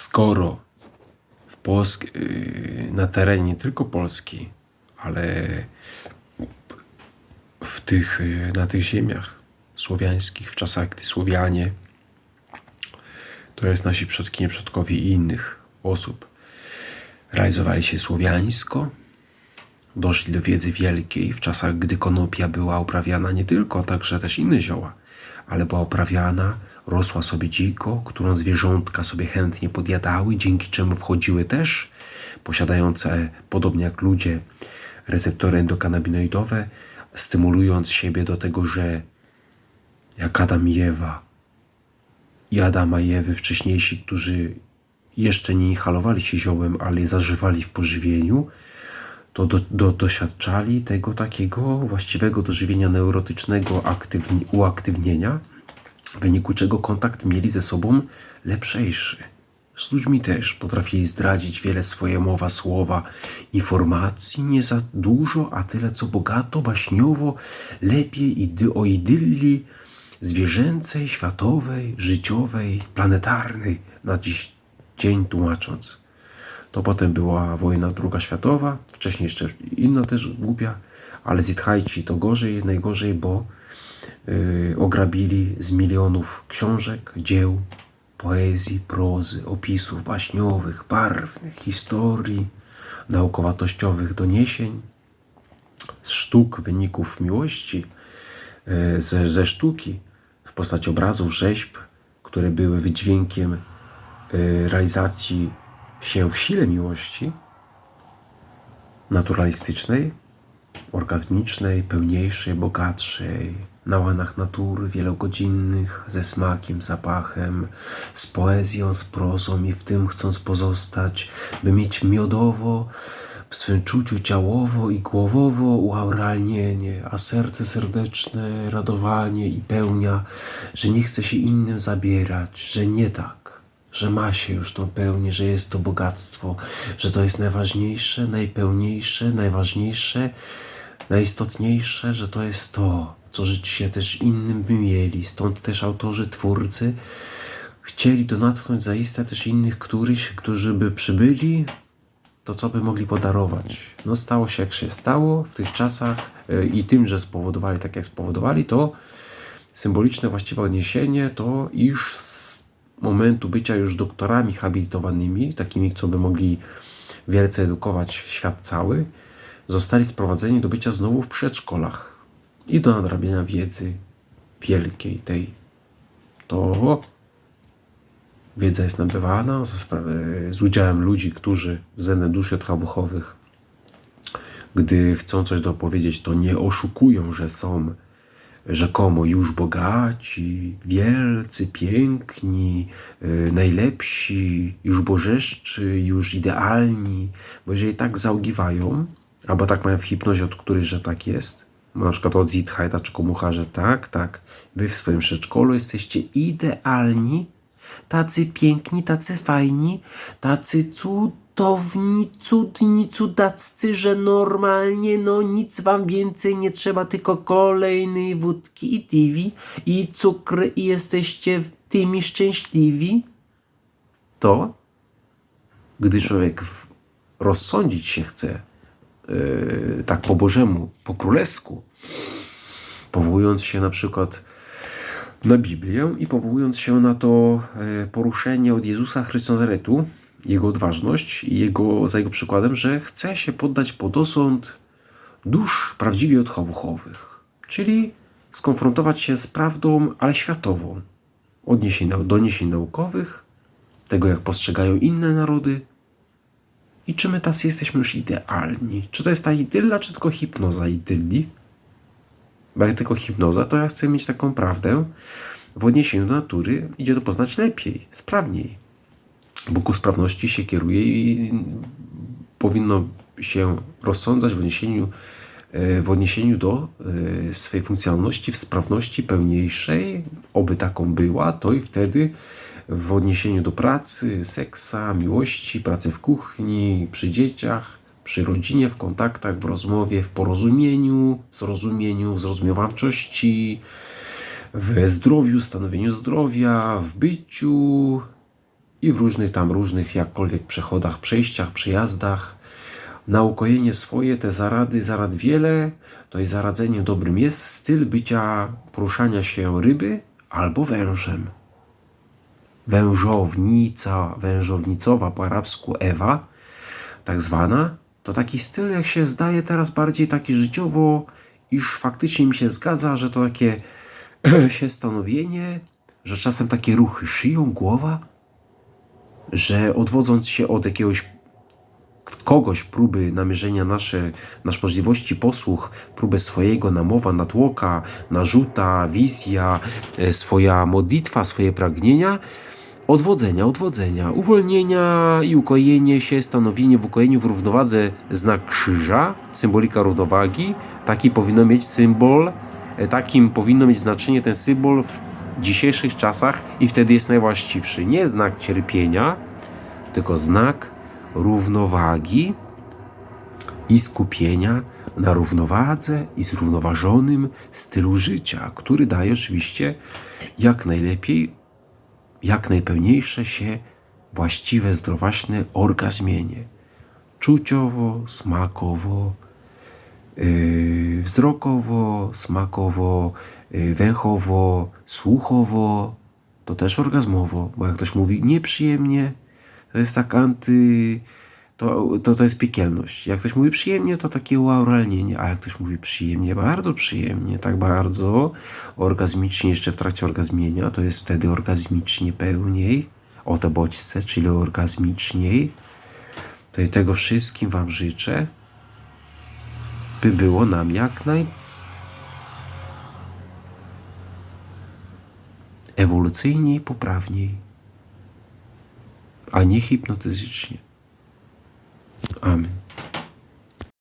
skoro w Polsk, yy, na terenie nie tylko Polski, ale w tych, yy, na tych ziemiach słowiańskich, w czasach, gdy Słowianie, to jest nasi przodkinie, przodkowie i innych osób, realizowali się słowiańsko, doszli do wiedzy wielkiej w czasach, gdy konopia była uprawiana nie tylko, także też inne zioła, ale była uprawiana, rosła sobie dziko, którą zwierzątka sobie chętnie podjadały, dzięki czemu wchodziły też posiadające, podobnie jak ludzie, receptory endokanabinoidowe, stymulując siebie do tego, że jak Adam i Ewa i Adama i Ewy wcześniejsi, którzy jeszcze nie inhalowali się ziołem, ale zażywali w pożywieniu, to do, do, doświadczali tego takiego właściwego dożywienia neurotycznego aktywni, uaktywnienia, w wyniku czego kontakt mieli ze sobą lepszejszy. Z ludźmi też potrafili zdradzić wiele swoje mowa, słowa, informacji, nie za dużo, a tyle co bogato, baśniowo, lepiej idy, o idylli zwierzęcej, światowej, życiowej, planetarnej, na dziś dzień tłumacząc. To potem była wojna druga światowa, wcześniej jeszcze inna też głupia, ale Zithajci to gorzej, najgorzej, bo yy, ograbili z milionów książek, dzieł, poezji, prozy, opisów baśniowych, barwnych, historii, naukowatościowych doniesień, z sztuk, wyników miłości, yy, ze, ze sztuki w postaci obrazów, rzeźb, które były wydźwiękiem yy, realizacji się w sile miłości naturalistycznej, orgazmicznej, pełniejszej, bogatszej, na łanach natury wielogodzinnych, ze smakiem, zapachem, z poezją, z prozą i w tym chcąc pozostać, by mieć miodowo w swym czuciu ciałowo i głowowo uauralnienie, a serce serdeczne radowanie i pełnia, że nie chce się innym zabierać, że nie tak że ma się już tą pełnię, że jest to bogactwo, że to jest najważniejsze, najpełniejsze, najważniejsze, najistotniejsze, że to jest to, co życie też innym by mieli. Stąd też autorzy, twórcy chcieli donatknąć zaiste też innych któryś, którzy by przybyli, to co by mogli podarować. No stało się jak się stało w tych czasach yy, i tym, że spowodowali tak jak spowodowali, to symboliczne właściwe odniesienie to, iż momentu bycia już doktorami habilitowanymi, takimi, co by mogli wielce edukować świat cały, zostali sprowadzeni do bycia znowu w przedszkolach i do nadrabiania wiedzy wielkiej tej. To wiedza jest nabywana z udziałem ludzi, którzy względem duszy odchawuchowych, gdy chcą coś dopowiedzieć, to nie oszukują, że są rzekomo już bogaci, wielcy, piękni, yy, najlepsi, już bożeszczy, już idealni, bo jeżeli tak zaugiwają, albo tak mają w hipnozie, od których, że tak jest, na przykład od Zithajta czy Komucha, że tak, tak, wy w swoim przedszkolu jesteście idealni, tacy piękni, tacy fajni, tacy cudowni, cudowni, cudni, cudaccy, że normalnie no nic wam więcej nie trzeba, tylko kolejnej wódki i tiwi i cukry i jesteście tymi szczęśliwi, to gdy człowiek rozsądzić się chce yy, tak po bożemu, po królewsku, powołując się na przykład na Biblię i powołując się na to yy, poruszenie od Jezusa Chrystusa jego odważność i jego, za jego przykładem, że chce się poddać pod osąd dusz prawdziwie odchowuchowych, czyli skonfrontować się z prawdą, ale światową, odniesień, doniesień naukowych, tego jak postrzegają inne narody i czy my tacy jesteśmy już idealni. Czy to jest ta idylla, czy tylko hipnoza idylli? Bo jak tylko hipnoza, to ja chcę mieć taką prawdę w odniesieniu do natury, idzie to poznać lepiej, sprawniej. Bóg ku sprawności się kieruje i powinno się rozsądzać w odniesieniu, e, w odniesieniu do e, swej funkcjonalności, w sprawności pełniejszej, oby taką była, to i wtedy w odniesieniu do pracy, seksa, miłości, pracy w kuchni, przy dzieciach, przy rodzinie, w kontaktach, w rozmowie, w porozumieniu, w zrozumieniu, w zrozumiewawczości, w zdrowiu, stanowieniu zdrowia, w byciu, i w różnych tam różnych jakkolwiek przechodach, przejściach, przejazdach. Na ukojenie swoje te zarady, zarad wiele, to jest zaradzenie dobrym. Jest styl bycia, poruszania się ryby albo wężem. Wężownica, wężownicowa po arabsku Ewa, tak zwana, to taki styl, jak się zdaje teraz bardziej taki życiowo, iż faktycznie mi się zgadza, że to takie się stanowienie, że czasem takie ruchy szyją, głowa, że odwodząc się od jakiegoś kogoś próby namierzenia nasze, nasz możliwości posłuch, próbę swojego namowa, natłoka, narzuta, wizja, e, swoja modlitwa, swoje pragnienia, odwodzenia, odwodzenia, uwolnienia i ukojenie się, stanowienie w ukojeniu w równowadze znak krzyża, symbolika równowagi, taki powinno mieć symbol, e, takim powinno mieć znaczenie ten symbol w dzisiejszych czasach i wtedy jest najwłaściwszy. Nie znak cierpienia, tylko znak równowagi i skupienia na równowadze i zrównoważonym stylu życia, który daje oczywiście jak najlepiej, jak najpełniejsze się właściwe, zdrowaśne orgazmienie. Czuciowo, smakowo, wzrokowo, smakowo, yy, węchowo, słuchowo, to też orgazmowo, bo jak ktoś mówi nieprzyjemnie, to jest tak anty... To, to, to jest piekielność. Jak ktoś mówi przyjemnie, to takie uauralnienie, a jak ktoś mówi przyjemnie, bardzo przyjemnie, tak bardzo orgazmicznie, jeszcze w trakcie orgazmienia, to jest wtedy orgazmicznie pełniej, o te bodźce, czyli orgazmiczniej. To i tego wszystkim Wam życzę, by było nam jak naj ewolucyjniej, poprawniej, a nie hipnotyzycznie. Amen.